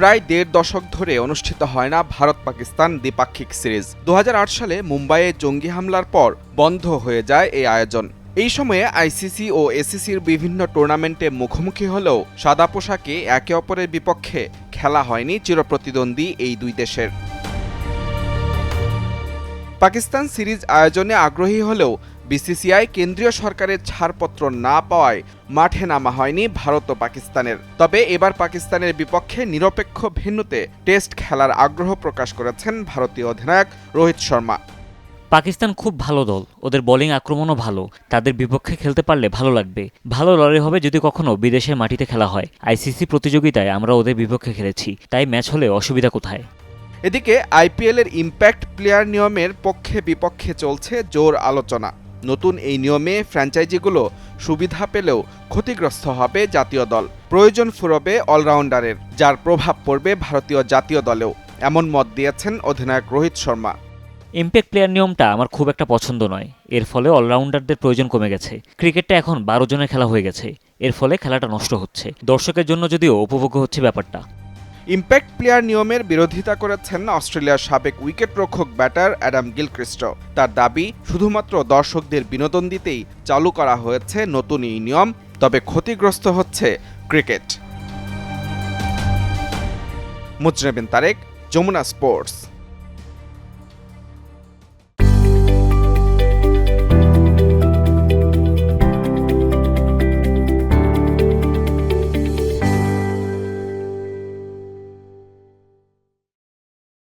প্রায় দেড় দশক ধরে অনুষ্ঠিত হয় না ভারত পাকিস্তান দ্বিপাক্ষিক সিরিজ। দু হাজার আট সালে মুম্বাইয়ে জঙ্গি হামলার পর বন্ধ হয়ে যায় এই আয়োজন। এই সময়ে আইসিসি ও এসিসির বিভিন্ন টুর্নামেন্টে মুখোমুখি হলেও সাদা পোশাকে একে অপরের বিপক্ষে খেলা হয়নি চিরপ্রতিদ্বন্দ্বী এই দুই দেশের। পাকিস্তান সিরিজ আয়োজনে আগ্রহী হলেও বিসিসিআই কেন্দ্রীয় সরকারের ছাড়পত্র না পাওয়ায় মাঠে নামা হয়নি ভারত ও পাকিস্তানের। তবে এবার পাকিস্তানের বিপক্ষে নিরপেক্ষ ভেন্যুতে টেস্ট খেলার আগ্রহ প্রকাশ করেছেন ভারতীয় অধিনায়ক রোহিত শর্মা। পাকিস্তান খুব ভালো দল। ওদের বোলিং আক্রমণও ভালো। তাদের বিপক্ষে খেলতে পারলে ভালো লাগবে। ভালো লড়াই হবে যদি কখনো বিদেশের মাটিতে খেলা হয়। আইসিসি প্রতিযোগিতায় আমরা ওদের বিপক্ষে খেলেছি। তাই ম্যাচ হলে অসুবিধা কোথায়? এদিকে আইপিএলের ইম্প্যাক্ট প্লেয়ার নিয়মের পক্ষে বিপক্ষে চলছে জোর আলোচনা। নতুন এই নিয়মে ফ্র্যাঞ্চাইজিগুলো সুবিধা পেলেও ক্ষতিগ্রস্ত হবে জাতীয় দল। প্রয়োজন ফুরবে অলরাউন্ডারের, যার প্রভাব পড়বে ভারতীয় জাতীয় দলেও, এমন মত দিয়েছেন অধিনায়ক রোহিত শর্মা। ইম্প্যাক্ট প্লেয়ার নিয়মটা আমার খুব একটা পছন্দ নয়। এর ফলে অলরাউন্ডারদের প্রয়োজন কমে গেছে। ক্রিকেটটা এখন বারো জনের খেলা হয়ে গেছে। এর ফলে খেলাটা নষ্ট হচ্ছে। দর্শকের জন্য যদিও উপভোগ্য হচ্ছে ব্যাপারটা। ইম্প্যাক্ট প্লেয়ার নিয়মের বিরোধিতা করেছেন অস্ট্রেলিয়ার সাবেক উইকেট রক্ষক ব্যাটার অ্যাডাম গিলক্রিস্ট। তার দাবি, শুধুমাত্র দর্শকদের বিনোদন দিতেই চালু করা হয়েছে নতুন এই নিয়ম, তবে ক্ষতিগ্রস্ত হচ্ছে ক্রিকেট। মুজরেবিন তারেক, যমুনা স্পোর্টস।